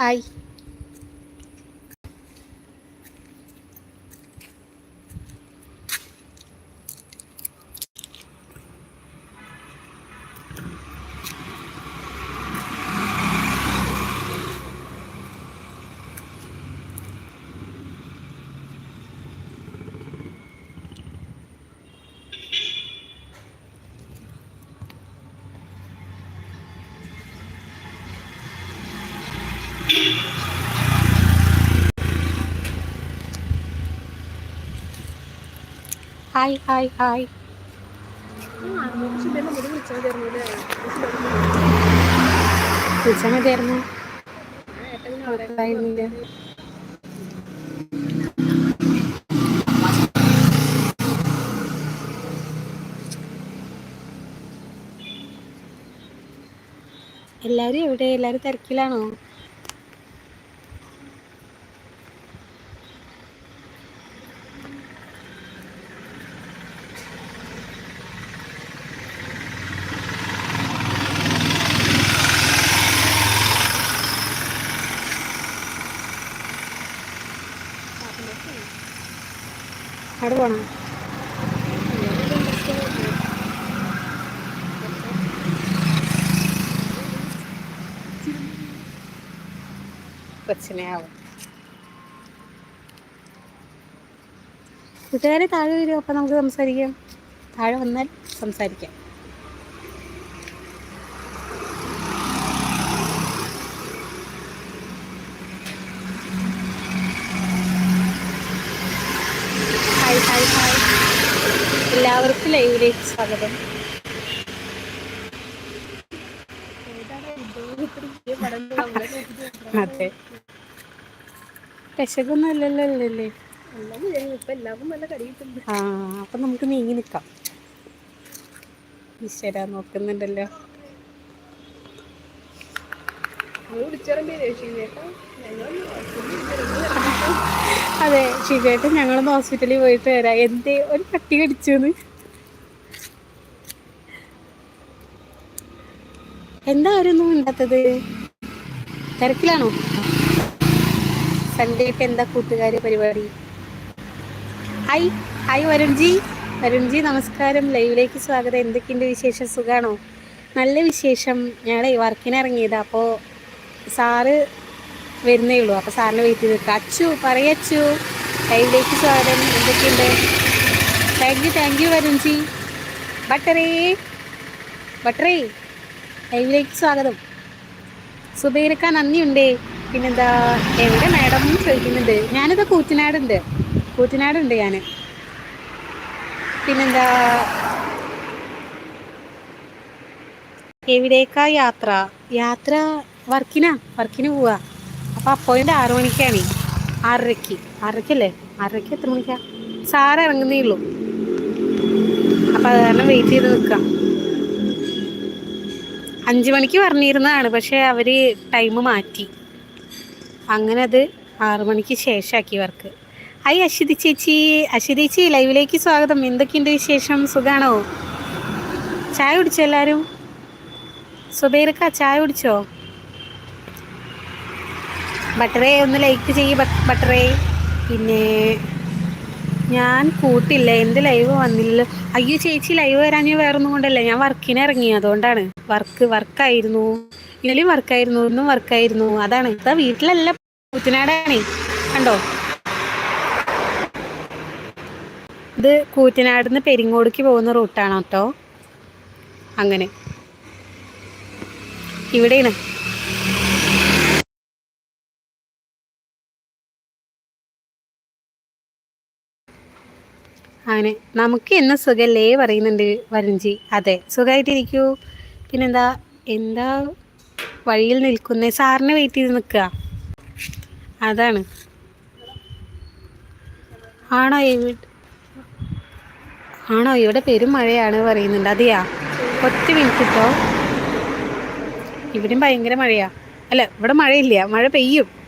Hi hi hi hi. വിളിച്ചാൽ മതിയായിരുന്നു. എല്ലാരും എവിടെ? എല്ലാരും തിരക്കിലാണോ അവിടെ പോണം പ്രശ്നമാവും കൂട്ടുകാരെ താഴെ വരും അപ്പം നമുക്ക് സംസാരിക്കാം. താഴെ വന്നാൽ സംസാരിക്കാം. ഹായ് ഹായ് ഹായ് എല്ലാവർക്കും ലൈവിലേക്ക് സ്വാഗതം. അതെ. വിശകൊന്നും അല്ലല്ലോ അല്ലല്ലേ ആ അപ്പൊ നമുക്ക് നീങ്ങി നിക്കാം. ഈശ്വര നോക്കുന്നുണ്ടല്ലോ. അതെ ശിവേട്ടൻ ഞങ്ങളൊന്ന് ഹോസ്പിറ്റലിൽ പോയിട്ട് വരാം. എന്തേ ഒരു പട്ടി കടിച്ചെന്ന്. എന്താ അവരൊന്നും ഉണ്ടാത്തത് തിരക്കിലാണോ? സൺഡേ എന്താ പരിപാടി? Hi hi വരുൺജി. വരുൺജി നമസ്കാരം. ലൈവിലേക്ക് സ്വാഗതം. എന്തൊക്കെയുണ്ട് വിശേഷം? സുഖാണോ? നല്ല വിശേഷം. ഞങ്ങളെ വർക്കിന് ഇറങ്ങിയത്. അപ്പോൾ സാറ് വരുന്നേ ഉള്ളൂ. അപ്പോൾ സാറിന് വെയിറ്റ് ചെയ്ത് അച്ചു പറയച്ചു ലൈവിലേക്ക് സ്വാഗതം. എന്തൊക്കെയുണ്ട്? താങ്ക് യു താങ്ക് യു വരുൺജി. ബട്ടറേ ബട്ടറേ. ലൈവിലേക്ക് സ്വാഗതം. സുബൈരക്ക നന്ദിയുണ്ടേ. പിന്നെന്താ എവിടെ മാഡം ചോദിക്കുന്നുണ്ട്. ഞാനിത് കൂറ്റനാടുണ്ട്. കൂറ്റനാടുണ്ട് ഞാൻ പിന്നെന്താ എവിടേക്കാ യാത്ര? യാത്ര വർക്കിനാ വർക്കിന് പോവാ. അപ്പോൾ അപ്പോയിന്റ് ആറു മണിക്കാണ്. ആറരയ്ക്ക്. ആറരയ്ക്കല്ലേ? ആറരയ്ക്ക് എത്ര മണിക്കാ? സാറ് ഇറങ്ങുന്നേ ഉള്ളൂ. അപ്പോൾ അത് കാരണം വെയിറ്റ് ചെയ്ത് നിൽക്കാം അഞ്ച് മണിക്ക് പറഞ്ഞിരുന്നതാണ് പക്ഷേ അവർ ടൈം മാറ്റി. അങ്ങനെ അത് ആറു മണിക്ക് ശേഷമാക്കി വർക്ക്. ഐ അശ്വതി ചേച്ചി അശ്വതി ചേച്ചി ലൈവിലേക്ക് സ്വാഗതം. എന്തൊക്കെയുണ്ട് വിശേഷം? സുഖാണോ? ചായ കുടിച്ചോ എല്ലാവരും സുബൈർക്ക ചായ കുടിച്ചോ? ബട്ടറേ ഒന്ന് ലൈക്ക് ചെയ്യ് ബട്ട്- ബട്ടറേ. പിന്നെ ഞാൻ കൂട്ടില്ല എന്റെ ലൈവ് വന്നില്ല. അയ്യോ ചേച്ചി ലൈവ് വരാൻ ഞാൻ വേറൊന്നും കൊണ്ടല്ല. ഞാൻ വർക്കിന് ഇറങ്ങി അതുകൊണ്ടാണ്. വർക്ക് വർക്കായിരുന്നു ഇന്നലെയും വർക്കായിരുന്നു ഇന്നും വർക്കായിരുന്നു അതാണ്. ഇതാ വീട്ടിലല്ല കൂറ്റനാടാണേ കണ്ടോ? ഇത് കൂറ്റനാട് നിന്ന് പെരിങ്ങോടിക്ക് പോകുന്ന റൂട്ടാണ് കേട്ടോ. അങ്ങനെ. ഇവിടെയാണ്. അങ്ങനെ. നമുക്ക് എന്ന സുഖല്ലേ പറയുന്നുണ്ട് വരുൺജി അതെ സുഖമായിട്ടിരിക്കൂ പിന്നെന്താ? എന്താ വഴിയിൽ നിൽക്കുന്നേ? സാറിനെ വെയിറ്റ് ചെയ്ത് നിൽക്കുക. അതാണ്. ആണോ ഇവിടെ ആണോ? ഇവിടെ പെരുമഴയാണ് പറയുന്നുണ്ട്. അതെയാ? ഒറ്റ മിനിറ്റ് കേട്ടോ ഇവിടെയും ഭയങ്കര മഴയാ. അല്ല ഇവിടെ മഴയില്ല. മഴ പെയ്യും.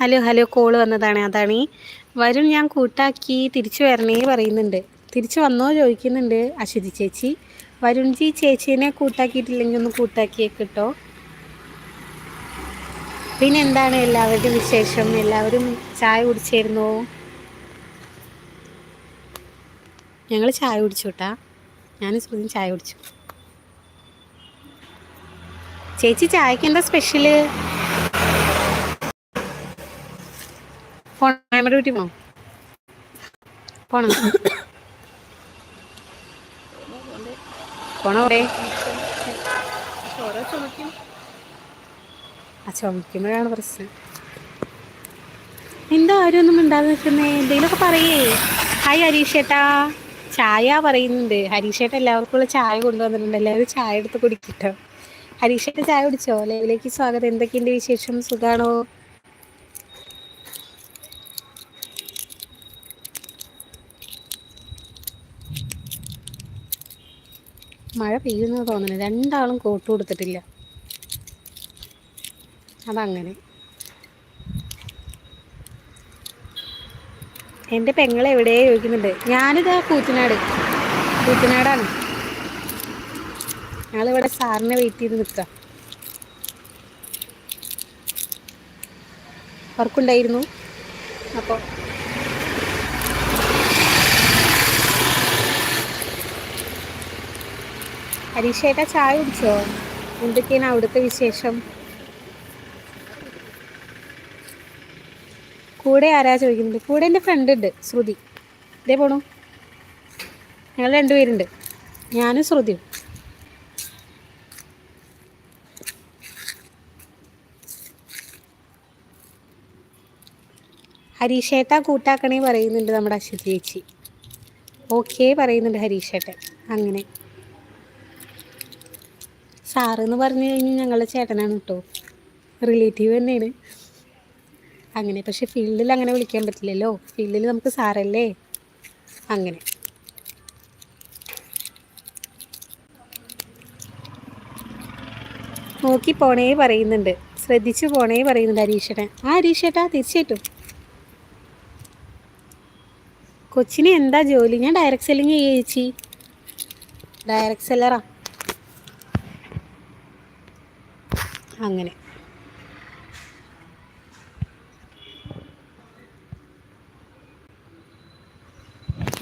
ഹലോ ഹലോ കോൾ വന്നതാണ്. അതാണ്. വരും ഞാൻ കൂട്ടാക്കി തിരിച്ചു വരണേ പറയുന്നുണ്ട്. തിരിച്ചു വന്നോ ചോദിക്കുന്നുണ്ട് അശ്വതി ചേച്ചി. വരുൺ വരുൺജി ചേച്ചീനെ കൂട്ടാക്കിയിട്ടില്ലെങ്കിൽ ഒന്ന് കൂട്ടാക്കിയേ കിട്ടോ പിന്നെ എന്താണ് എല്ലാവരുടെയും വിശേഷം? എല്ലാവരും ചായ കുടിച്ചിരുന്നോ ഞങ്ങൾ ചായ കുടിച്ചു കേട്ടാ ഞാൻ ശ്രുതി ചായ കുടിച്ചു. ചേച്ചി ചായക്ക് എന്താ സ്പെഷ്യൽ? പോണോ ഡ്യൂട്ടി പോണോ? പോണോ? പോണോ അവിടെ? ആ ചുമക്കുമ്പോഴാണ് പ്രശ്നം. എന്താ ആരും ഒന്നും മിണ്ടാതെ നിൽക്കുന്നേ എന്തെങ്കിലുമൊക്കെ പറയേ. ഹായ് ഹരീഷേട്ടാ. ചായ പറയുന്നുണ്ട്. ഹരീഷേട്ട എല്ലാവർക്കും ഉള്ള ചായ കൊണ്ടുവന്നിട്ടുണ്ട്. എല്ലാവരും ചായ എടുത്ത് കുടിക്കട്ടോ. ഹരീഷേട്ട ചായ കുടിച്ചോ? ലൈവിലേക്ക് സ്വാഗതം. എന്തൊക്കെയുണ്ട് വിശേഷം? സുഖാണോ? മഴ പെയ്യുന്നത് തോന്നുന്നു. രണ്ടാളും കോട്ട് കൊടുത്തിട്ടില്ല അതങ്ങനെ. എന്റെ പെങ്ങൾ എവിടെ ചോദിക്കുന്നുണ്ട്. ഞാനിത് കൂറ്റനാട് കൂറ്റനാടാണ് ഞങ്ങളിവിടെ സാറിനെ വെയിറ്റ് ചെയ്ത് നിൽക്കുക വർക്കുണ്ടായിരുന്നു. അപ്പോൾ ഹരീഷേട്ടാ ചായ കുടിച്ചോ? എന്തൊക്കെയാണ് അവിടുത്തെ വിശേഷം? കൂടെ ആരാ ചോദിക്കുന്നുണ്ട് കൂടെ എന്റെ ഫ്രണ്ട് ഉണ്ട് ശ്രുതി. ഇതേ പോണു. ഞങ്ങൾ രണ്ടുപേരുണ്ട്. ഞാനും ശ്രുതിയും. ഹരീഷേട്ട കൂട്ടാക്കണേ പറയുന്നുണ്ട് നമ്മുടെ അശ്വതി ചേച്ചി. ഓക്കെ പറയുന്നുണ്ട് ഹരീഷേട്ടൻ. അങ്ങനെ. സാറ് എന്ന് പറഞ്ഞു കഴിഞ്ഞാൽ ഞങ്ങളുടെ ചേട്ടനാണ് കേട്ടോ റിലേറ്റീവ് തന്നെയാണ്. അങ്ങനെ പക്ഷെ ഫീൽഡിൽ അങ്ങനെ വിളിക്കാൻ പറ്റില്ലല്ലോ. ഫീൽഡിൽ നമുക്ക് സാറല്ലേ? അങ്ങനെ. നോക്കി പോണേ പറയുന്നുണ്ട്. ശ്രദ്ധിച്ചു പോണേ പറയുന്നുണ്ട് ഹരീഷേട്ടൻ ആ ഹരീഷേട്ടാ തീർച്ചയായിട്ടും. കൊച്ചിന് എന്താ ജോലി? ഞാൻ ഡയറക്റ്റ് സെല്ലിങ് ചേച്ചി. ഡയറക്ട് സെല്ലറാ അങ്ങനെ.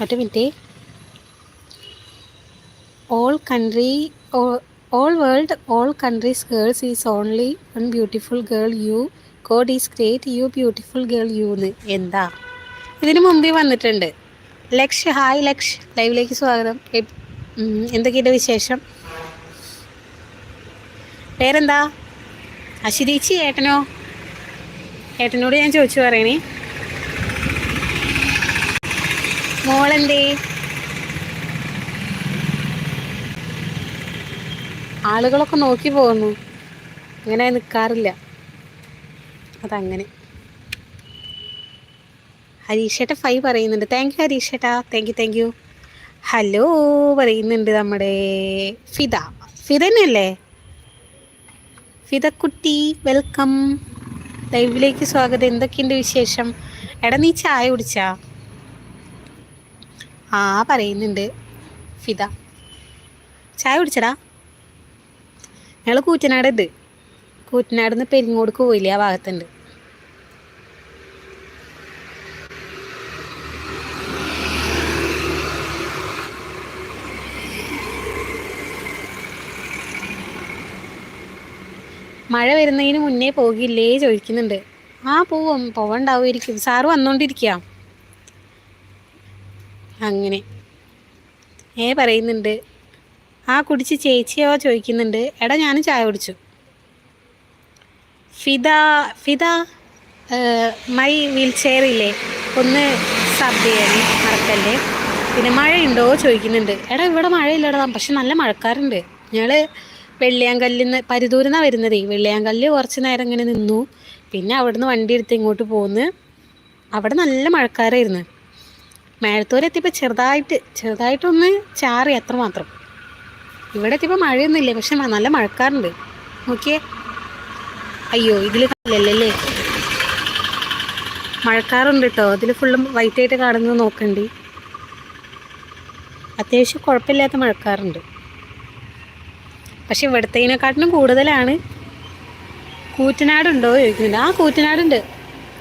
ഒറ്റ minute all country all world all countries girls is only one beautiful girl you god is great you beautiful girl you എന്ന് എന്താ? ഇതിന് മുമ്പേ വന്നിട്ടുണ്ട്. ലക്ഷ് ഹായ് ലക്ഷ്. ലൈവിലേക്ക് സ്വാഗതം. എന്തൊക്കെയുണ്ട് വിശേഷം? പേരെന്താ? അശിരീച്ചി ഏട്ടനോ? ഏട്ടനോട് ഞാൻ ചോദിച്ചു പറയണേ. മോളെന്തേ? ആളുകളൊക്കെ നോക്കി പോകുന്നു. അങ്ങനെ നിൽക്കാറില്ല അതങ്ങനെ. ഹരീഷേട്ട ഫൈ പറയുന്നുണ്ട്. Thank you ഹരീഷേട്ട. Thank you thank you hello പറയുന്നുണ്ട് നമ്മുടെ ഫിദ. ഫിദ തന്നെയല്ലേ? ഫിദക്കുട്ടി വെൽക്കം. ലൈവിലേക്ക് സ്വാഗതം. എന്തൊക്കെയുണ്ട് വിശേഷം? എടാ നീ ചായ കുടിച്ചാ? ആ പറയുന്നുണ്ട്. ഫിത ചായ കുടിച്ചടാ. ഞങ്ങൾ കൂറ്റനാട് ഉണ്ട് കൂറ്റനാട് നിന്ന് പെരിങ്ങോടുക്ക് പോയില്ലേ ആ ഭാഗത്തുണ്ട്. മഴ വരുന്നതിന് മുന്നേ പോകില്ലേ ചോദിക്കുന്നുണ്ട്. ആ പോവും. പോവണ്ടാവുമായിരിക്കും. സാറ് വന്നോണ്ടിരിക്കുക അങ്ങനെ. ഏ പറയുന്നുണ്ട്. ആ കുടിച്ച് ചേച്ചിയോ ചോദിക്കുന്നുണ്ട്. എടാ ഞാനും ചായ കുടിച്ചു. Fida Fida my wheelchair ഇല്ലേ? ഒന്ന് സബ് ചെയ്യാൻ മറക്കല്ലേ? പിന്നെ മഴയുണ്ടോ ചോദിക്കുന്നുണ്ട്. എടാ ഇവിടെ മഴയില്ലടാ. പക്ഷെ നല്ല മഴക്കാറുണ്ട്. ഞങ്ങൾ വെള്ളിയാങ്കല്ലിൽ നിന്ന് പരിദൂരന്നാണ് വരുന്നതേ വെള്ളിയാങ്കല്ല് കുറച്ച് നേരം ഇങ്ങനെ നിന്നു. പിന്നെ അവിടുന്ന് വണ്ടി എടുത്ത് ഇങ്ങോട്ട് പോന്ന്. അവിടെ നല്ല മഴക്കാരായിരുന്നു. മേഴത്തൂർ എത്തിയപ്പോൾ ചെറുതായിട്ട് ചെറുതായിട്ടൊന്ന് ചാറി അത്രമാത്രം ഇവിടെ എത്തിയപ്പോൾ മഴയൊന്നുമില്ല പക്ഷെ നല്ല മഴക്കാറുണ്ട്. നോക്കിയേ. അയ്യോ ഇതിൽ കല്ലല്ലേ മഴക്കാറുണ്ട് കേട്ടോ അതിൽ ഫുള്ളും വൈറ്റായിട്ട് കാണുന്നത് നോക്കണ്ടി. അത്യാവശ്യം കുഴപ്പമില്ലാത്ത മഴക്കാറുണ്ട്. പക്ഷെ ഇവിടുത്തേനെക്കാട്ടിലും കൂടുതലാണ്. കൂറ്റനാടുണ്ടോ ചോദിക്കുന്നുണ്ട്. ആ കൂറ്റനാടുണ്ട്.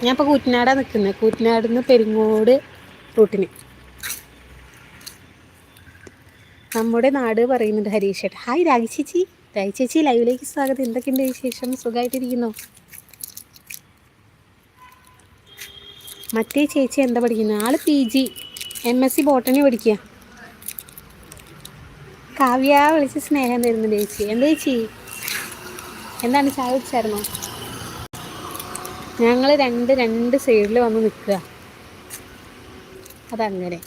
ഞാൻ ഇപ്പോൾ കൂറ്റനാടാണ് നിൽക്കുന്നത് കൂറ്റനാട് നിന്ന് പെരിങ്ങോട് റൂട്ടിന്. നമ്മുടെ നാട് പറയുന്നുണ്ട് ഹരീഷ് ചേട്ടൻ ഹായ് രാഗി ചേച്ചി. രാഗി ചേച്ചി ലൈവിലേക്ക് സ്വാഗതം. എന്തൊക്കെയുണ്ട് വിശേഷം? സുഖമായിട്ടിരിക്കുന്നോ? മറ്റേ ചേച്ചി എന്താ പഠിക്കുന്നത് ആൾ P G M S C botany പഠിക്കുക കാവ്യ വിളിച്ച് സ്നേഹം തരുന്നു ചേച്ചി. എന്താ ചേച്ചി? എന്താണ് ചായ കുടിച്ചായിരുന്നോ? ഞങ്ങൾ രണ്ട് രണ്ട് സൈഡിൽ വന്ന് നിൽക്കുക. അതങ്ങനെ.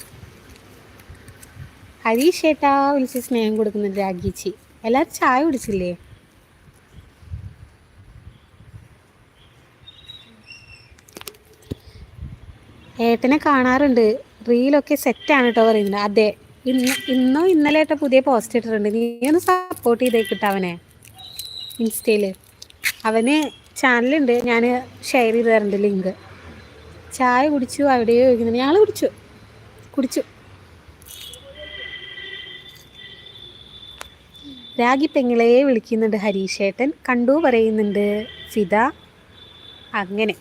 ഹരീഷ് ഏട്ടാ വിളിച്ച് സ്നേഹം കൊടുക്കുന്നുണ്ട് രാഗീച്ചി. എല്ലാവരും ചായ കുടിച്ചില്ലേ? ഏട്ടനെ കാണാറുണ്ട്. റീലൊക്കെ സെറ്റാണ് കേട്ടോ പറയുന്നത്. അതെ. ഇന്ന് ഇന്നോ ഇന്നലെ പുതിയ പോസ്റ്റ് ഇട്ടിട്ടുണ്ട്. നീ ഒന്ന് സപ്പോർട്ട് ചെയ്തേക്കിട്ട അവനെ? ഇൻസ്റ്റയിൽ അവന് ചാനലുണ്ട് ഞാൻ ഷെയർ ചെയ്ത് തരുന്നുണ്ട് ലിങ്ക് ചായ കുടിച്ചു അവിടെയോ ചോദിക്കുന്നു. ഞങ്ങൾ കുടിച്ചു. കുടിച്ചു. രാഗി പെങ്ങളെ വിളിക്കുന്നുണ്ട് ഹരീഷേട്ടൻ. കണ്ടു പറയുന്നുണ്ട് ഫിദ. അങ്ങനെ.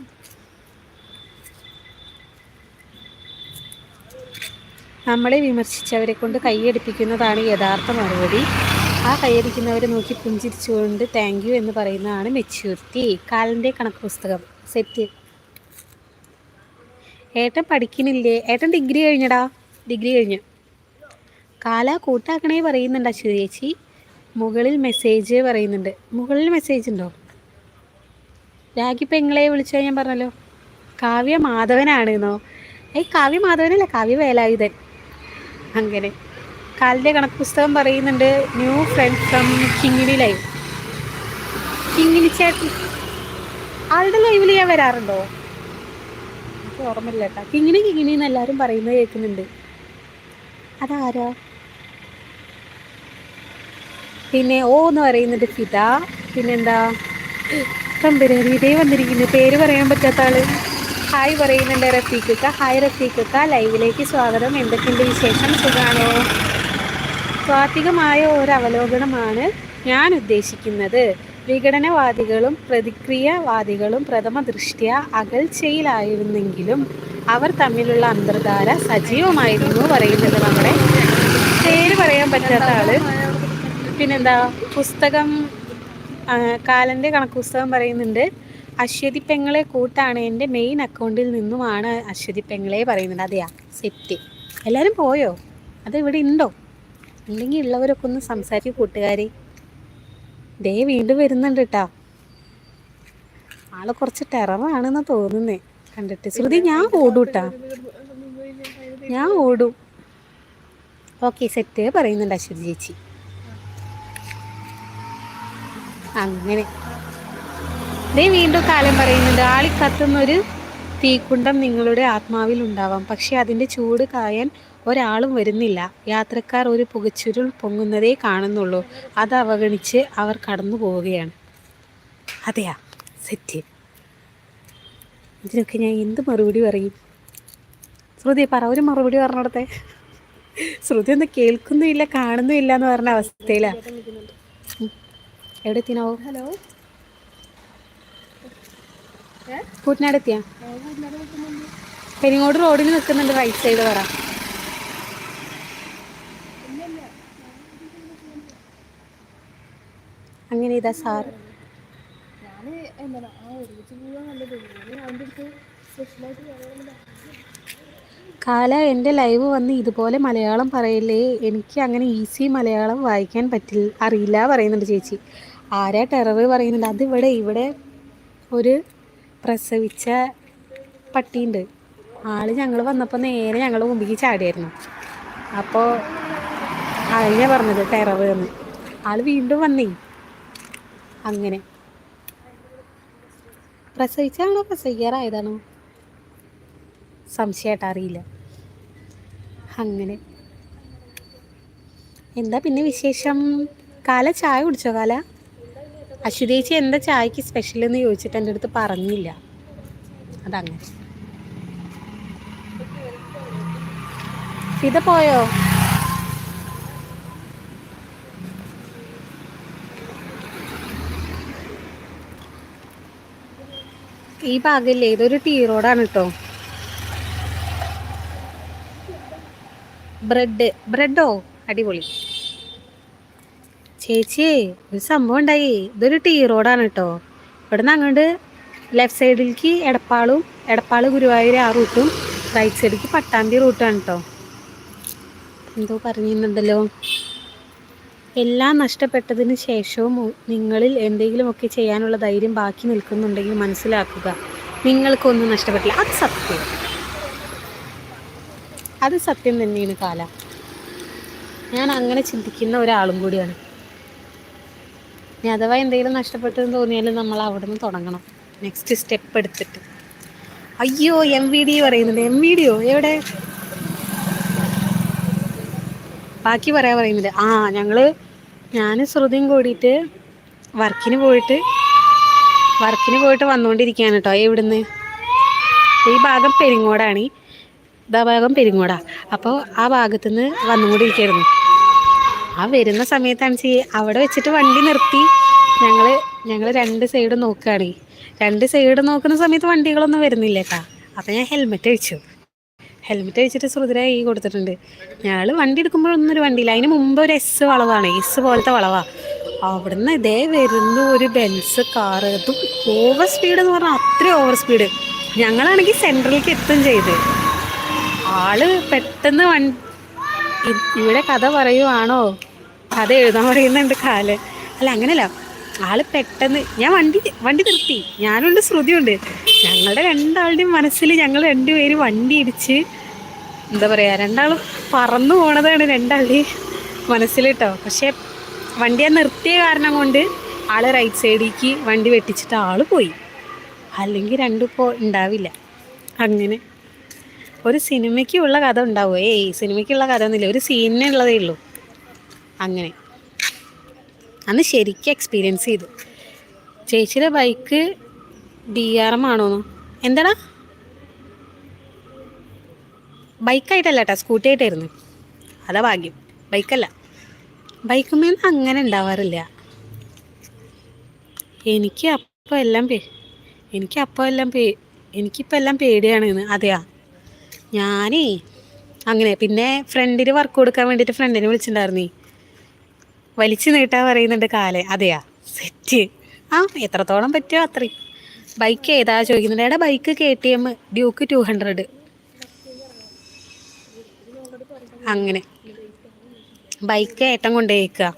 നമ്മളെ വിമർശിച്ചവരെ കൊണ്ട് കൈയടിപ്പിക്കുന്നതാണ് യഥാർത്ഥ മറുപടി. ആ കൈയടിക്കുന്നവരെ നോക്കി പുഞ്ചിരിച്ചുകൊണ്ട് താങ്ക് യു എന്ന് പറയുന്നതാണ് മെച്യൂരിറ്റി കാലിന്റെ കണക്ക് പുസ്തകം. സെറ്റ് ഏട്ടൻ പഠിക്കുന്നില്ലേ? ഏട്ടൻ ഡിഗ്രി കഴിഞ്ഞടാ? ഡിഗ്രി കഴിഞ്ഞു. കാല കൂട്ടാക്കണേ പറയുന്നുണ്ടാ അശ്വതി ചേച്ചി മുകളിൽ മെസ്സേജ് പറയുന്നുണ്ട്. മുകളിൽ മെസ്സേജ് ഉണ്ടോ? രാഗി പെങ്ങളെ വിളിച്ചു ഞാൻ പറഞ്ഞല്ലോ. കാവ്യ മാധവനാണെന്നോ? ഏയ് കാവ്യ മാധവനല്ല. കാവ്യ വേലായുധൻ. അങ്ങനെ. കാലിന്റെ കണക്ക് പുസ്തകം പറയുന്നുണ്ട് new friend from Kingini live Kingini ചേട്ടൻ ആളുടെ ലൈവിൽ ഞാൻ വരാറുണ്ടോ? എനിക്ക് ഓർമ്മയില്ല കേട്ടോ. കിങ്ങിനി കിങ്ങിണി എന്ന് എല്ലാവരും പറയുന്നത് കേൾക്കുന്നുണ്ട്. അതാരാ? പിന്നെ ഓ എന്ന് പറയുന്നുണ്ട് ഫിത പിന്നെന്താ? തമ്പുരാരി ഇതേ വന്നിരിക്കുന്നു. പേര് പറയാൻ പറ്റാത്ത ആൾ. ഹായ് പറയുന്നുണ്ട് റഫീഖക്ക. ഹായ് റഫീഖക്ക. ലൈവിലേക്ക് സ്വാഗതം. എന്തൊക്കെയുണ്ട് വിശേഷം? സുഖാണോ? സ്വാത്വികമായ ഒരു അവലോകനമാണ് ഞാൻ ഉദ്ദേശിക്കുന്നത്. വിഘടനവാദികളും പ്രതിക്രിയവാദികളും പ്രഥമ ദൃഷ്ട്യ അകൽച്ചയിലായിരുന്നെങ്കിലും അവർ തമ്മിലുള്ള അന്തർധാര സജീവമായിരുന്നു പറയുന്നത് നമ്മുടെ. പേര് പറയാൻ പറ്റാത്ത ആൾ. പിന്നെന്താ? പുസ്തകം കാലന്റെ കണക്ക് പുസ്തകം പറയുന്നുണ്ട്. അശ്വതി പെങ്ങളെ കൂട്ടാണ് എന്റെ മെയിൻ അക്കൗണ്ടിൽ നിന്നുമാണ് അശ്വതി പെങ്ങളെ പറയുന്നത്. അതെയാ സെറ്റ്. എല്ലാവരും പോയോ? അത് ഇവിടെ ഉണ്ടോ? അല്ലെങ്കിൽ ഉള്ളവരൊക്കെ ഒന്ന് സംസാരിക്കും കൂട്ടുകാരെ. ദേ വീണ്ടും വരുന്നുണ്ട് കേട്ടോ ആൾ കുറച്ച് ടെററാണെന്ന് തോന്നുന്നേ. കണ്ടിട്ട്. ശ്രുതി ഞാൻ ഓടും കേട്ടാ ഞാൻ ഓടും. ഓക്കെ സെറ്റ് പറയുന്നുണ്ട് അശ്വതി ചേച്ചി. അങ്ങനെ. ദേ വീണ്ടും കാലം പറയുന്നുണ്ട് ആളി ആളിക്കത്തുന്നൊരു തീക്കുണ്ടം നിങ്ങളുടെ ആത്മാവിൽ ഉണ്ടാവാം പക്ഷെ അതിന്റെ ചൂട് കായാൻ ഒരാളും വരുന്നില്ല. യാത്രക്കാർ ഒരു പുകച്ചുരുൾ പൊങ്ങുന്നതേ കാണുന്നുള്ളൂ. അത് അവഗണിച്ച് അവർ കടന്നു പോവുകയാണ്. അതെയാ സെറ്റ്. ഇതിനൊക്കെ ഞാൻ എന്ത് മറുപടി പറയും? ശ്രുതി പറ ഒരു മറുപടി പറഞ്ഞിടത്തെ. ശ്രുതി ഒന്നും കേൾക്കുന്നുമില്ല കാണുന്നുമില്ല എന്ന് പറഞ്ഞ അവസ്ഥയിലാണ് എവിടെ എത്തിനാവോ? ഹലോ. കൂറ്റനാട് എത്തിയാ പെരിങ്ങോട് റോഡിൽ നിൽക്കുന്നുണ്ട് റൈറ്റ് സൈഡ് പറ. അങ്ങനെ ഇതാ സാർ. കാല എന്റെ ലൈവ് വന്ന് ഇതുപോലെ മലയാളം പറയില്ലേ? എനിക്ക് അങ്ങനെ ഈസി മലയാളം വായിക്കാൻ പറ്റില്ല അറിയില്ല പറയുന്നുണ്ട് ചേച്ചി. ആരാ ടെറർ പറയുന്നുണ്ട് അതിവിടെ ഇവിടെ ഒരു പ്രസവിച്ച പട്ടിയുണ്ട്. ആൾ ഞങ്ങൾ വന്നപ്പോൾ നേരെ ഞങ്ങൾ മുമ്പിലേക്ക് ചാടിയായിരുന്നു. അപ്പോൾ അതിനെ പറഞ്ഞത് ടെറർ എന്ന്. ആൾ വീണ്ടും വന്നേ. അങ്ങനെ. പ്രസവിച്ചാണോ പ്രസവിക്കാറായതാണോ? സംശയമായിട്ട് അറിയില്ല. അങ്ങനെ. എന്താ പിന്നെ വിശേഷം? കാല ചായ കുടിച്ചോ കാല? അശ്വതേച്ചി എന്താ ചായക്ക് സ്പെഷ്യൽ എന്ന് ചോദിച്ചിട്ട് എന്റെ അടുത്ത് പറഞ്ഞില്ല. അതങ്ങനെ. ഫിത പോയോ? ഈ ഭാഗമില്ലേ ഇതൊരു ടീ റോഡാണ് കേട്ടോ ബ്രെഡ്. ബ്രെഡോ? അടിപൊളി. ചേച്ചി ഒരു സംഭവം ഉണ്ടായി. ഇതൊരു ടീ റോഡാണ് കേട്ടോ ഇവിടെ നിന്ന് അങ്ങോട്ട് ലെഫ്റ്റ് സൈഡിലേക്ക് എടപ്പാളും എടപ്പാൾ ഗുരുവായൂർ ആ റൂട്ടും റൈറ്റ് സൈഡിലേക്ക് പട്ടാമ്പി റൂട്ടാണ് കേട്ടോ എന്തോ പറഞ്ഞിരുന്നുണ്ടല്ലോ. എല്ലാം നഷ്ടപ്പെട്ടതിന് ശേഷവും നിങ്ങളിൽ എന്തെങ്കിലുമൊക്കെ ചെയ്യാനുള്ള ധൈര്യം ബാക്കി നിൽക്കുന്നുണ്ടെങ്കിൽ മനസ്സിലാക്കുക. നിങ്ങൾക്കൊന്നും നഷ്ടപ്പെട്ടില്ല. അത് സത്യം. അത് സത്യം തന്നെയാണ് കാല. ഞാൻ അങ്ങനെ ചിന്തിക്കുന്ന ഒരാളും കൂടിയാണ്. ഇനി അഥവാ എന്തെങ്കിലും നഷ്ടപ്പെട്ടെന്ന് തോന്നിയാലും നമ്മൾ അവിടെ നിന്ന് തുടങ്ങണം. നെക്സ്റ്റ് സ്റ്റെപ്പ് എടുത്തിട്ട്. അയ്യോ എം വി ഡി പറയുന്നുണ്ട്. എം വി ഡിയോ എവിടെ? ബാക്കി പറയാൻ പറയുന്നില്ല. ആ ഞങ്ങൾ ഞാൻ ശ്രുതിയും കൂടിയിട്ട് വർക്കിന് പോയിട്ട് വർക്കിന് പോയിട്ട് വന്നുകൊണ്ടിരിക്കുകയാണ് കേട്ടോ. ഇവിടുന്ന് ഈ ഭാഗം പെരിങ്ങോടാണ്. ഇതാ ഭാഗം പെരിങ്ങോടാ. അപ്പോൾ ആ ഭാഗത്തുനിന്ന് വന്നുകൊണ്ടിരിക്കുകയായിരുന്നു. ആ വരുന്ന സമയത്താണ് അവിടെ വെച്ചിട്ട് വണ്ടി നിർത്തി. ഞങ്ങൾ ഞങ്ങൾ രണ്ട് സൈഡ് നോക്കുകയാണ് രണ്ട് സൈഡ് നോക്കുന്ന സമയത്ത് വണ്ടികളൊന്നും വരുന്നില്ല കേട്ടാ അപ്പം ഞാൻ ഹെൽമെറ്റ് അഴിച്ചു. ഹെൽമെറ്റ് അഴിച്ചിട്ട് ശ്രുതിര കൈ കൊടുത്തിട്ടുണ്ട്. ഞങ്ങൾ വണ്ടി എടുക്കുമ്പോഴൊന്നും ഒരു വണ്ടിയില്ല. അതിന് മുമ്പ് ഒരു എസ് വളവാണ്. എസ് പോലത്തെ വളവാണ് അവിടുന്ന് ഇതേ വരുന്ന ഒരു ബെൻസ് കാറ് അതും ഓവർ സ്പീഡ് എന്ന് പറഞ്ഞാൽ അത്രയും ഓവർ സ്പീഡ് ഞങ്ങളാണെങ്കിൽ സെൻട്രലിലേക്ക് എത്തും ചെയ്ത്. ആൾ പെട്ടെന്ന് ഇ- ഇവിടെ കഥ പറയുവാണോ? കഥ എഴുതാൻ പറയുന്നുണ്ട് കാൽ. അല്ല അങ്ങനെയല്ല ആൾ പെട്ടെന്ന് ഞാൻ വണ്ടി വണ്ടി നിർത്തി. ഞാനുണ്ട് ശ്രുതിയുണ്ട്. ഞങ്ങളുടെ രണ്ടാളുടെയും മനസ്സിൽ ഞങ്ങൾ രണ്ടുപേരും വണ്ടി ഇടിച്ച് എന്താ പറയുക രണ്ടാളും പറന്നു പോണതാണ് രണ്ടാളുടെയും മനസ്സിൽ കേട്ടോ പക്ഷെ വണ്ടി ഞാൻ നിർത്തിയ കാരണം കൊണ്ട് ആൾ റൈറ്റ് സൈഡിലേക്ക് വണ്ടി വെട്ടിച്ചിട്ട് ആൾ പോയി. അല്ലെങ്കിൽ രണ്ടും ഇപ്പോൾ ഉണ്ടാവില്ല. അങ്ങനെ. ഒരു സിനിമയ്ക്കുള്ള കഥ ഉണ്ടാവുമോ ഏയ് സിനിമയ്ക്കുള്ള കഥ ഒന്നുമില്ല. ഒരു സീനിനുള്ളതേ ഉള്ളൂ. അങ്ങനെ. അന്ന് ശരിക്കും എക്സ്പീരിയൻസ് ചെയ്തു. ചേച്ചിയുടെ ബൈക്ക് ഡി ആർ എം ആണോന്ന്. എന്താടാ? ബൈക്കായിട്ടല്ല കേട്ടോ സ്കൂട്ടി ആയിട്ടായിരുന്നു. അതാ ഭാഗ്യം. ബൈക്കല്ല ബൈക്കുമേന്ന് അങ്ങനെ ഉണ്ടാവാറില്ല. എനിക്ക് അപ്പോൾ എല്ലാം പേ എനിക്ക് അപ്പോൾ എല്ലാം പേ എനിക്കിപ്പോൾ എല്ലാം പേടിയാണ് അതെയാ? ഞാനേ അങ്ങനെ പിന്നെ ഫ്രണ്ടിന് വർക്ക് കൊടുക്കാൻ വേണ്ടിയിട്ട് ഫ്രണ്ടിനെ വിളിച്ചിട്ടുണ്ടായിരുന്നേ. വലിച്ചു നീട്ടാൻ പറയുന്നുണ്ട് കാലേ. അതെയാ? സെറ്റ് ആ എത്രത്തോളം പറ്റുമോ അത്രയും. ബൈക്ക് ഏതാ ചോദിക്കുന്നുണ്ട്. എടാ bike K T M Duke two hundred അങ്ങനെ. ബൈക്ക് ഏട്ടം കൊണ്ടുപോയേക്കുക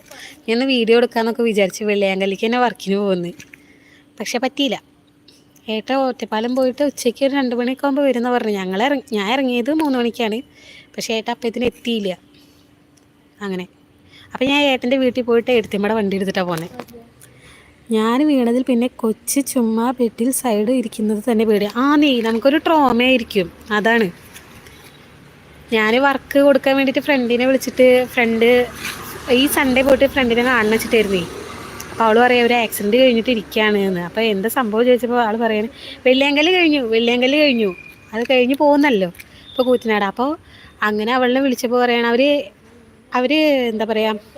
ഞാൻ വീഡിയോ എടുക്കാന്നൊക്കെ വിചാരിച്ച് വെള്ളിയാങ്കല്ലിക്ക് തന്നെ വർക്കിന് പോകുന്നത് പക്ഷെ പറ്റിയില്ല. ഏട്ടൻ ഒറ്റപ്പാലം പോയിട്ട് ഉച്ചയ്ക്ക് ഒരു രണ്ട് മണിയൊക്കെ ആകുമ്പോൾ വരുന്ന പറഞ്ഞു. ഞങ്ങൾ ഇറങ്ങി ഞാൻ ഇറങ്ങിയത് മൂന്ന് മണിക്കാണ്. പക്ഷേ ഏട്ട അപ്പത്തിന് എത്തിയില്ല. അങ്ങനെ. അപ്പം ഞാൻ ഏട്ടന്റെ വീട്ടിൽ പോയിട്ട് എടുത്തിമ്മടെ വണ്ടി എടുത്തിട്ടാണ് പോകുന്നത് ഞാൻ വീണതിൽ പിന്നെ കൊച്ചു ചുമ്മാ ബെഡിൽ സൈഡ് ഇരിക്കുന്നത് തന്നെ പേടി ആ നീ നമുക്കൊരു ട്രോമയായിരിക്കും അതാണ്. ഞാൻ വർക്ക് കൊടുക്കാൻ വേണ്ടിയിട്ട് ഫ്രണ്ടിനെ വിളിച്ചിട്ട് ഫ്രണ്ട് ഈ സൺഡേ പോയിട്ട് ഫ്രണ്ടിനെ കാണണം വെച്ചിട്ടായിരുന്നേ. അപ്പോൾ അവൾ പറയാം ഒരു ആക്സിഡന്റ് കഴിഞ്ഞിട്ട് ഇരിക്കുകയാണ് എന്ന് അപ്പോൾ എന്താ സംഭവം ചോദിച്ചപ്പോൾ ആൾ പറയാണ് വെള്ളിയാങ്കൽ കഴിഞ്ഞു വെള്ളിയാങ്കൽ കഴിഞ്ഞു. അത് കഴിഞ്ഞ് പോകുന്നല്ലോ ഇപ്പോൾ കൂറ്റനാട്. അപ്പോൾ അങ്ങനെ അവളിനെ വിളിച്ചപ്പോൾ പറയണം അവർ അവർ എന്താ പറയുക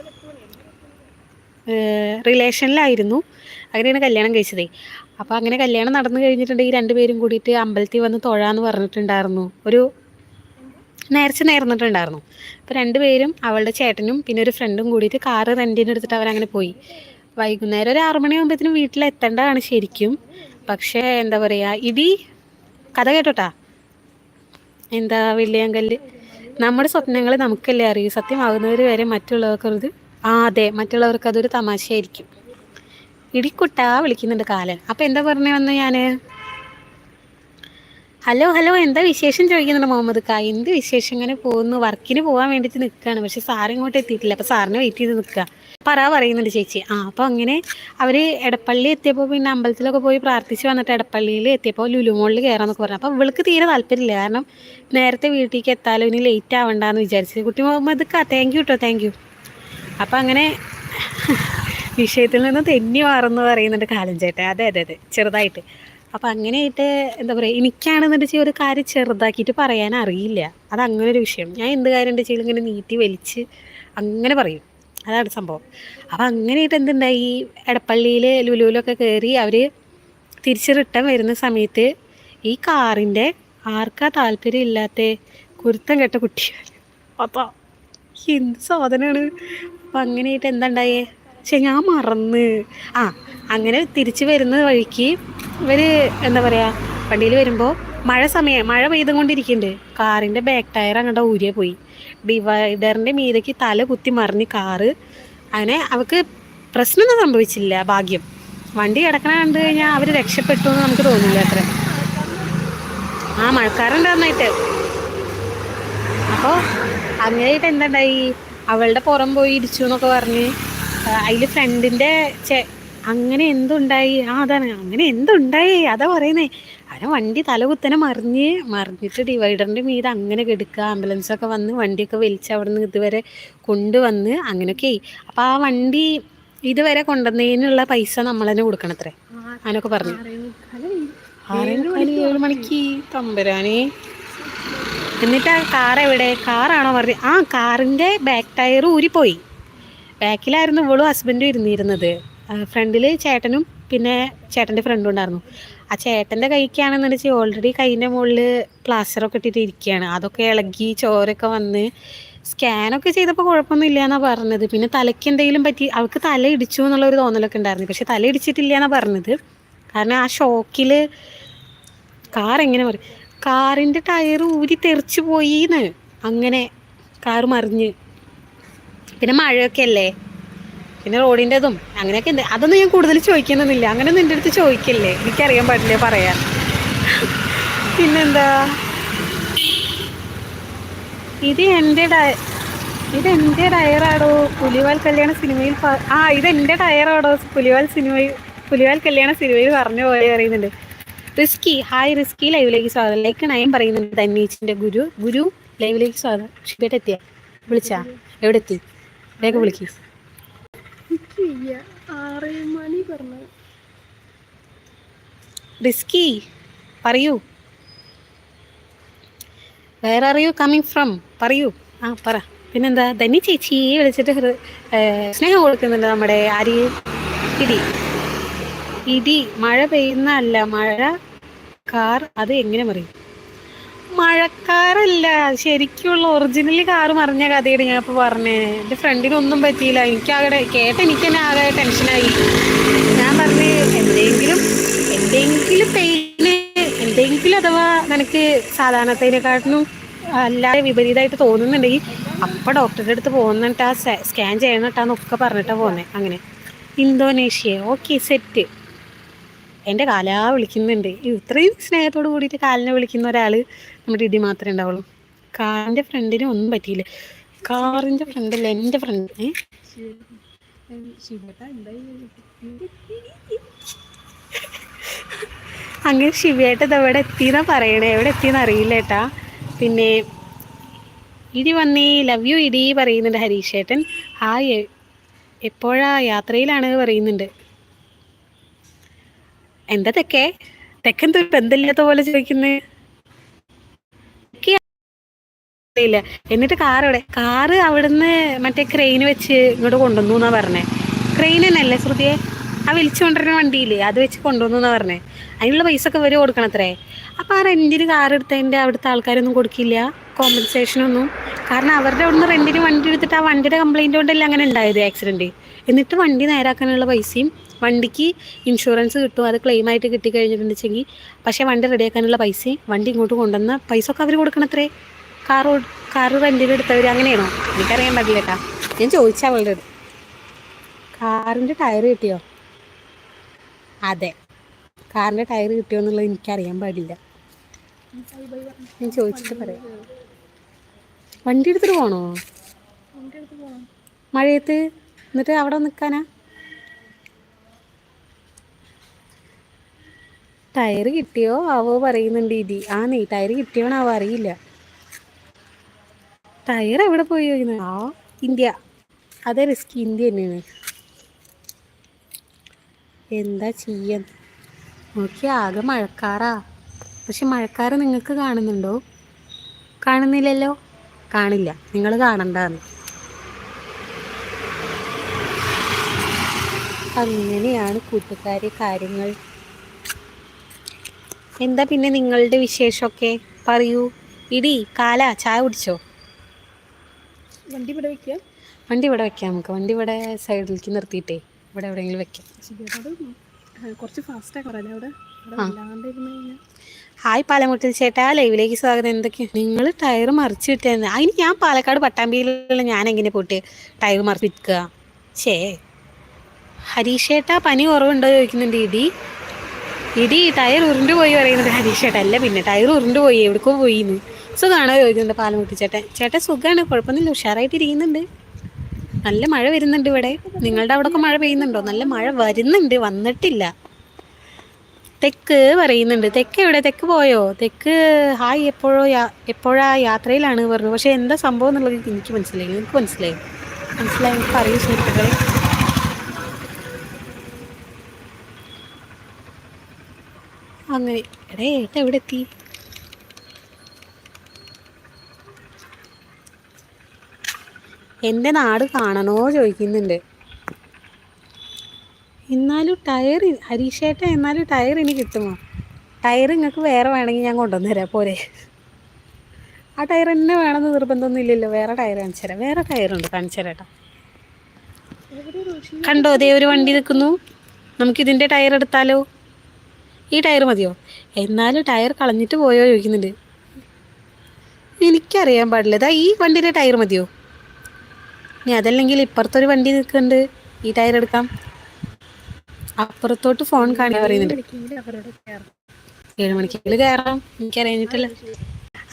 റിലേഷനിലായിരുന്നു. അങ്ങനെയാണ് കല്യാണം കഴിച്ചതേ. അപ്പോൾ അങ്ങനെ കല്യാണം നടന്നു കഴിഞ്ഞിട്ടുണ്ടെങ്കിൽ രണ്ടുപേരും കൂടിയിട്ട് അമ്പലത്തിൽ വന്ന് തൊഴാന്ന് പറഞ്ഞിട്ടുണ്ടായിരുന്നു. ഒരു നേർച്ച നേർന്നിട്ടുണ്ടായിരുന്നു. അപ്പോൾ രണ്ടുപേരും അവളുടെ ചേട്ടനും പിന്നെ ഒരു ഫ്രണ്ടും കൂടിയിട്ട് കാറ് റെന്റിന് എടുത്തിട്ട് അവരങ്ങനെ പോയി. വൈകുന്നേരം ഒരു ആറുമണി ആകുമ്പോഴത്തേനും വീട്ടിലെത്തേണ്ടതാണ് ശരിക്കും. പക്ഷേ എന്താ പറയുക ഇടി കഥ കേട്ടോട്ടാ? എന്താ വെള്ളിയാങ്കല്ല് നമ്മുടെ സ്വപ്നങ്ങൾ നമുക്കല്ലേ അറിയൂ. സത്യമാകുന്നവർ വരെ മറ്റുള്ളവർക്കത് ആ അതെ മറ്റുള്ളവർക്ക് അതൊരു തമാശയായിരിക്കും. ഇടിക്കുട്ടാ വിളിക്കുന്നുണ്ട് കാലൻ. അപ്പം എന്താ പറഞ്ഞു വന്ന് ഞാൻ ഹലോ ഹലോ എന്താ വിശേഷം ചോദിക്കുന്നുണ്ട് മുഹമ്മദ് ഖാ എന്ത് വിശേഷം? ഇങ്ങനെ പോകുന്നു. വർക്കിന് പോകാൻ വേണ്ടിയിട്ട് നിൽക്കുകയാണ് പക്ഷെ സാർ ഇങ്ങോട്ട് എത്തിയിട്ടില്ല. അപ്പോൾ സാറിനെ വെയിറ്റ് ചെയ്ത് നിൽക്കുക പറ പറയുന്നുണ്ട് ചേച്ചി. ആ അപ്പോൾ അങ്ങനെ അവർ എടപ്പള്ളി എത്തിയപ്പോൾ പിന്നെ അമ്പലത്തിലൊക്കെ പോയി പ്രാർത്ഥിച്ച് വന്നിട്ട് എടപ്പള്ളിയിൽ എത്തിയപ്പോൾ ലുലുമോളിൽ കയറാമെന്നൊക്കെ പറഞ്ഞു. അപ്പോൾ ഇവൾക്ക് തീരെ താല്പര്യമില്ല. കാരണം നേരത്തെ വീട്ടിലേക്ക് എത്താലോ ഇനി ലേറ്റ് ആവണ്ടെന്ന് വിചാരിച്ചു. കുട്ടി ഖാ താങ്ക് യു കേട്ടോ താങ്ക് യു അപ്പോൾ അങ്ങനെ വിഷയത്തിൽ നിന്ന് തെന്നി മാറുന്നു പറയുന്നുണ്ട് കാലം ചേട്ടൻ. അതെ അതെ അതെ ചെറുതായിട്ട്. അപ്പം അങ്ങനെയായിട്ട് എന്താ പറയുക എനിക്കാണെന്നുണ്ട് വെച്ചാൽ ഒരു കാര്യം ചെറുതാക്കിയിട്ട് പറയാൻ അറിയില്ല അത് അങ്ങനെ ഒരു വിഷയം. ഞാൻ എന്ത് കാര്യം ഉണ്ട് ഇങ്ങനെ നീട്ടി വലിച്ച് അങ്ങനെ പറയും. അതാണ് സംഭവം. അപ്പം അങ്ങനെയായിട്ട് എന്തുണ്ടായി? എടപ്പള്ളിയിൽ ലുലുവിലൊക്കെ കയറി അവർ തിരിച്ച് റിട്ടേൺ വരുന്ന സമയത്ത് ഈ കാറിന്റെ ആർക്കാ താല്പര്യം ഇല്ലാത്ത കുരുത്തം കെട്ട കുട്ടി അപ്പോൾ എന്ത് സാധനമാണ് അപ്പം അങ്ങനെയായിട്ട് എന്താ ഉണ്ടായേ? പക്ഷെ ഞാൻ മറന്ന്. ആ അങ്ങനെ തിരിച്ച് വരുന്ന വഴിക്ക് ഇവർ എന്താ പറയുക വണ്ടിയിൽ വരുമ്പോൾ മഴ സമയം മഴ പെയ്തുകൊണ്ടിരിക്കുന്നുണ്ട് കാറിന്റെ ബാക്ക് ടയർ അങ്ങോട്ട് ഊരിയെ പോയി. ഡിവൈഡറിന്റെ മീതയ്ക്ക് തല കുത്തി മറിഞ്ഞ് കാറ്. അങ്ങനെ അവൾക്ക് പ്രശ്നമൊന്നും സംഭവിച്ചില്ല ഭാഗ്യം. വണ്ടി കിടക്കണ കണ്ടു കഴിഞ്ഞാൽ അവർ രക്ഷപ്പെട്ടു എന്ന് നമുക്ക് തോന്നില്ല അത്ര. ആ മഴക്കാറുണ്ട് നന്നായിട്ട് അപ്പോൾ അങ്ങനെയായിട്ട് എന്തുണ്ടായി? അവളുടെ പുറം പോയി ഇടിച്ചു എന്നൊക്കെ പറഞ്ഞ് അതിൽ ഫ്രണ്ടിന്റെ ചെ അങ്ങനെ എന്തുണ്ടായി? ആ അതാണ്. അങ്ങനെ എന്തുണ്ടായി? അതാ പറയുന്നേ. അവനെ വണ്ടി തലകുത്തനെ മറിഞ്ഞ് മറിഞ്ഞിട്ട് ഡിവൈഡറിന്റെ മീത് അങ്ങനെ കെടുക്കുക ആംബുലൻസൊക്കെ വന്ന് വണ്ടിയൊക്കെ വലിച്ച് അവിടെ നിന്ന് ഇതുവരെ കൊണ്ടുവന്ന് അങ്ങനെയൊക്കെ അപ്പോൾ ആ വണ്ടി ഇതുവരെ കൊണ്ടുവന്നതിനുള്ള പൈസ നമ്മൾ തന്നെ കൊടുക്കണത്രേ. അങ്ങനൊക്കെ പറഞ്ഞു. ഏഴ് മണിക്ക് തമ്പുരാനെ. എന്നിട്ട് ആ കാർ എവിടെ? കാറാണോ പറഞ്ഞത് ആ കാറിന്റെ ബാക്ക് ടയർ ഊരിപ്പോയി. ബാക്കിലായിരുന്നു ഇവളും ഹസ്ബൻഡും ഇരുന്നിരുന്നത്. ഫ്രണ്ടിൽ ചേട്ടനും പിന്നെ ചേട്ടന്റെ ഫ്രണ്ടും ഉണ്ടായിരുന്നു. ആ ചേട്ടന്റെ കൈക്കാണെന്ന് വെച്ചാൽ ഓൾറെഡി കൈന്റെ മുകളിൽ പ്ലാസ്റ്ററൊക്കെ ഇട്ടിട്ട് ഇരിക്കുകയാണ്. അതൊക്കെ ഇളകി ചോരൊക്കെ വന്ന് സ്കാനൊക്കെ ചെയ്തപ്പോൾ കുഴപ്പമൊന്നും ഇല്ല എന്നാണ് പറഞ്ഞത്. പിന്നെ തലയ്ക്ക് എന്തെങ്കിലും പറ്റി അവൾക്ക് തല ഇടിച്ചു എന്നുള്ള ഒരു തോന്നലൊക്കെ ഉണ്ടായിരുന്നു. പക്ഷെ തല ഇടിച്ചിട്ടില്ല എന്നാണ് പറഞ്ഞത്. കാരണം ആ ഷോക്കിൽ കാർ എങ്ങനെ പറയും കാറിന്റെ ടയർ ഊരി തെറിച്ചു പോയിന്ന്. അങ്ങനെ കാർ മറിഞ്ഞ്. പിന്നെ മഴയൊക്കെ അല്ലേ? പിന്നെ റോഡിന്റെതും അങ്ങനെയൊക്കെ ഉണ്ട്. അതൊന്നും ഞാൻ കൂടുതൽ ചോദിക്കുന്നൊന്നുമില്ല. അങ്ങനെ നിന്റെ അടുത്ത് ചോദിക്കില്ലേ? എനിക്കറിയാൻ പാടില്ലേ പറയാൻ? പിന്നെന്താ? ഇത് എന്റെ ഡയ ഇത് എന്റെ ടയറാടോ പുലിവാൽ കല്യാണ സിനിമയിൽ ആ ഇത് എന്റെ ടയറാടോ പുലിവാൽ സിനിമയിൽ പുലിവാൽ കല്യാണ സിനിമയിൽ പറഞ്ഞു പോലെ അറിയുന്നുണ്ട് റിസ്കി ഹായ് റിസ്കി ലൈവിലേക്ക് സ്വാഗതം. ലൈക്ക് നയം പറയുന്നുണ്ട് തന്നീച്ചിന്റെ ഗുരു. ഗുരു ലൈവിലേക്ക് സ്വാഗതം. ഷിബേട്ട് എത്തിയ? വിളിച്ചാ? എവിടെ എത്തി വേഗം വിളിക്ക്. ആറ് മണി പറഞ്ഞു. റിസ്കി. പറയൂ. Where are you coming from പറയൂ. ആ പറ. പിന്നെന്താ? ധനി ചേച്ചി വിളിച്ചിട്ട് സ്നേഹം കൊടുക്കുന്നുണ്ട് നമ്മുടെ ആര് ഇടി. ഇടി മഴ പെയ്യുന്നല്ല മഴ കാർ അത് എങ്ങനെ പറയും മഴക്കാരല്ല ശരിക്കുള്ള ഒറിജിനൽ കാർ മറിഞ്ഞ കഥയാണ് ഞാൻ ഇപ്പോൾ പറഞ്ഞേ. എന്റെ ഫ്രണ്ടിനൊന്നും പറ്റിയില്ല. എനിക്കാകെ കേട്ട് എനിക്ക് തന്നെ ആകെ ടെൻഷനായി ഞാൻ പറഞ്ഞ് എന്തെങ്കിലും എന്തെങ്കിലും പെയിന് എന്തെങ്കിലും അഥവാ നിനക്ക് സാധാരണത്തേനെക്കാട്ടിലും അല്ലാതെ വിപരീതമായിട്ട് തോന്നുന്നുണ്ടെങ്കിൽ അപ്പം ഡോക്ടറുടെ അടുത്ത് പോകുന്നിട്ടാ സ്കാൻ ചെയ്യണട്ടാന്നൊക്കെ പറഞ്ഞിട്ടാണ് പോകുന്നത് അങ്ങനെ. ഇന്തോനേഷ്യ. ഓക്കെ സെറ്റ് എന്റെ കാലാ വിളിക്കുന്നുണ്ട്. ഇത്രയും സ്നേഹത്തോട് കൂടിയിട്ട് കാലിനെ വിളിക്കുന്ന ഒരാൾ നമ്മുടെ ഇടി മാത്രമേ ഉണ്ടാവുള്ളൂ. കാറിന്റെ ഫ്രണ്ടിന് ഒന്നും പറ്റിയില്ല. കാറിന്റെ ഫ്രണ്ടല്ല എന്റെ ഫ്രണ്ട്. അങ്ങനെ ശിവേട്ട എവിടെ എവിടെ എത്തിയെന്നാ പറയണേ. എവിടെ എത്തിയെന്ന് അറിയില്ല ഏട്ടാ. പിന്നെ ഇടി വന്നേ ലവ് യു ഇടി പറയുന്നുണ്ട് ഹരീഷേട്ടൻ ഹായ് എപ്പോഴാ യാത്രയിലാണ് പറയുന്നുണ്ട്. എന്താ തെക്കേ? തെക്കെന്തോ ബന്ധമില്ലാത്ത പോലെ ചോദിക്കുന്നത് ഇല്ല എന്നിട്ട് കാർ എവിടെ കാറ് അവിടുന്ന് മറ്റേ ക്രെയിൻ വെച്ച് ഇങ്ങോട്ട് കൊണ്ടുവന്നു എന്നാ പറഞ്ഞേ. ക്രെയിൻ തന്നെയല്ലേ ശ്രുതിയെ? ആ വിളിച്ചു കൊണ്ടുവരുന്ന വണ്ടിയില്ലേ? അത് വെച്ച് കൊണ്ടുവന്നു എന്നാ പറഞ്ഞേ. അതിനുള്ള പൈസ ഒക്കെ ഇവർ കൊടുക്കണം അത്രേ അപ്പോൾ ആ റെന്റിന് കാർ എടുത്തതിന്റെ അവിടുത്തെ ആൾക്കാരൊന്നും കൊടുക്കില്ല. കോമ്പൻസേഷൻ ഒന്നും കാരണം അവരുടെ അവിടുന്ന് റെന്റിന് വണ്ടി എടുത്തിട്ട് ആ വണ്ടിയുടെ കംപ്ലൈന്റ് കൊണ്ടല്ലേ അങ്ങനെ ഉണ്ടായത് ആക്സിഡന്റ് എന്നിട്ട് വണ്ടി നേരാക്കാനുള്ള പൈസയും വണ്ടിക്ക് ഇൻഷുറൻസ് കിട്ടും അത് ക്ലെയിം ആയിട്ട് കിട്ടി കഴിഞ്ഞിട്ടുണ്ടെങ്കിൽ പക്ഷേ വണ്ടി റെഡിയാക്കാനുള്ള പൈസയും വണ്ടി ഇങ്ങോട്ട് കൊണ്ടുവന്ന പൈസ ഒക്കെ അവർ കൊടുക്കണത്രേ കാർ കാർ റെന്റിൽ എടുത്തവർ അങ്ങനെയാണോ? എനിക്കറിയാൻ പാടില്ല കേട്ടാ. ഞാൻ ചോദിച്ചാൽ അവളുടെ കാറിന്റെ ടയർ കിട്ടിയോ? അതെ. കാറിന്റെ ടയർ കിട്ടിയോ എന്നുള്ളത് എനിക്കറിയാൻ പാടില്ല. ഞാൻ ചോദിച്ചിട്ട് പറയാം. വണ്ടി എടുത്തിട്ട് പോണോ. മഴയത്ത്? എന്നിട്ട് അവിടെ നിൽക്കാനാ ടയർ കിട്ടിയോ? ആവോ പറയുന്നുണ്ട് ഇതി. ആ നീ ടയർ കിട്ടിയോണാവോ അറിയില്ല. ടയർ എവിടെ പോയി ചോദിക്കുന്നത് ആ ഇന്ത്യ. അതെ റിസ്ക് ഇന്ത്യ തന്നെയാണ്. എന്താ ചെയ്യാൻ? നോക്കി ആകെ മഴക്കാറാ. പക്ഷെ മഴക്കാറ് നിങ്ങൾക്ക് കാണുന്നുണ്ടോ? കാണുന്നില്ലല്ലോ? കാണില്ല. നിങ്ങൾ കാണണ്ടാന്ന്. അങ്ങനെയാണ് കൂട്ടുകാരെ കാര്യങ്ങൾ. എന്താ പിന്നെ നിങ്ങളുടെ വിശേഷമൊക്കെ? പറയൂ. ഇടി കാല ചായ കുടിച്ചോ? വണ്ടി ഇവിടെ വെക്കാം. വണ്ടി ഇവിടെ വെക്കാം നമുക്ക്. വണ്ടി ഇവിടെ സൈഡിലേക്ക് നിർത്തിയിട്ടേ. ഇവിടെ എവിടെയെങ്കിലും വെക്കാം. കുറച്ച് ഫാസ്റ്റ് ആക്കാറല്ലേ അവിടെ? ഹായ് പാലമുട്ടിൽ ചേട്ടാ ലൈവിലേക്ക് സ്വാഗതം. എന്തൊക്കെയാണ് നിങ്ങൾ ടയർ മറിച്ച് വിട്ടായിരുന്നു അതിന് ഞാൻ പാലക്കാട് പട്ടാമ്പിയിലുള്ള ഞാൻ എങ്ങനെ പോയിട്ട് ടയർ മറിച്ച് വിൽക്കുക? ഷേ ഹരീഷേട്ടാ പനി കുറവുണ്ടോ ചോദിക്കുന്നുണ്ട് ഇടി. ഇടി ടയർ ഉരുണ്ടു പോയി പറയുന്നത് ഹരീഷേട്ട. അല്ല പിന്നെ ടയർ ഉരുണ്ടു പോയി എവിടേക്കോ പോയിന്ന്. സുഖമാണോ ചോദിക്കുന്നുണ്ട് പാലമുട്ടി ചേട്ടൻ. ചേട്ടൻ സുഖമാണ് കുഴപ്പമൊന്നുമില്ല ഉഷാറായിട്ടിരിക്കുന്നുണ്ട് നല്ല മഴ വരുന്നുണ്ട് ഇവിടെ. നിങ്ങളുടെ അവിടെയൊക്കെ മഴ പെയ്യുന്നുണ്ടോ? നല്ല മഴ വരുന്നുണ്ട് വന്നിട്ടില്ല. തെക്ക് പറയുന്നുണ്ട്. തെക്ക് എവിടെ? തെക്ക് പോയോ? തെക്ക് ഹായ് എപ്പോഴോ എപ്പോഴാ യാത്രയിലാണ് പറഞ്ഞു. പക്ഷെ എന്താ സംഭവം എന്നുള്ളത് എനിക്ക് മനസ്സിലായി നിങ്ങൾക്ക് മനസ്സിലായി. മനസ്സിലായി. പറയൂ സുഹൃത്തുക്കളെ. അങ്ങനെ. എടേ ഏട്ട എവിടെ എത്തി എന്റെ നാട് കാണണോ ചോദിക്കുന്നുണ്ട്. എന്നാലും ടയർ ഹരീഷേട്ട എന്നാലും ടയർ ഇനി കിട്ടുമോ? ടയർ നിങ്ങൾക്ക് വേറെ വേണമെങ്കിൽ ഞാൻ കൊണ്ടുവന്നു തരാം പോരെ. ആ ടയർ തന്നെ വേണമെന്ന് നിർബന്ധമൊന്നും ഇല്ലല്ലോ വേറെ ടയർ കാണിച്ചു തരാം. വേറെ ടയറുണ്ട് കാണിച്ചു തരാം കേട്ടോ. എവിടെ റോഷി കണ്ടോ അതേ ഒരു വണ്ടി നിൽക്കുന്നു. നമുക്കിതിന്റെ ടയർ എടുത്താലോ? ഈ ടയർ മതിയോ? എന്നാലും ടയർ കളഞ്ഞിട്ട് പോയോ ചോദിക്കുന്നുണ്ട്. എനിക്കറിയാൻ പാടില്ല. ഇതാ ഈ വണ്ടിയുടെ ടയർ മതിയോ? ഇനി അതല്ലെങ്കിൽ ഇപ്പുറത്തൊരു വണ്ടി നിൽക്കുന്നുണ്ട്. ഈ ടയർ എടുക്കാം. അപ്പുറത്തോട്ട് ഫോൺ കാണി പറയുന്നുണ്ട്. ഏഴ് മണിക്കുള്ളിൽ കയറാം. എനിക്കറിയാഞ്ഞിട്ടില്ല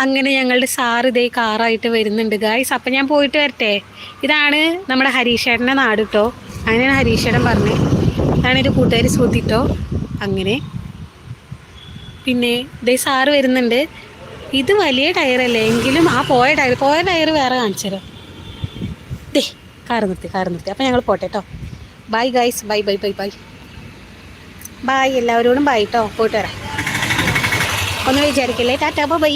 അങ്ങനെ ഞങ്ങളുടെ സാർ ഇതേ കാറായിട്ട് വരുന്നുണ്ട്. ഗായ്സ് അപ്പം ഞാൻ പോയിട്ട് വരട്ടെ. ഇതാണ് നമ്മുടെ ഹരീഷേട്ടന്റെ നാട് കേട്ടോ അങ്ങനെയാണ് ഹരീഷേട്ടൻ പറഞ്ഞത്. ഇതാണ് എന്റെ കൂട്ടുകാർ ശ്രുതിട്ടോ അങ്ങനെ പിന്നെ ദേ സാറ് വരുന്നുണ്ട്. ഇത് വലിയ ടയറല്ലേ എങ്കിലും ആ പോയ ടയർ പോയ ടയർ വേറെ കാണിച്ചു ദേ കാർ നിർത്തി കാർ നിർത്തി. അപ്പം ഞങ്ങൾ പോട്ടെ കേട്ടോ bye guys bye bye bye bye bye എല്ലാവരോടും ബൈ കേട്ടോ പോയിട്ട് വരാം. ഒന്ന് വിചാരിക്കല്ലേ? Tata bye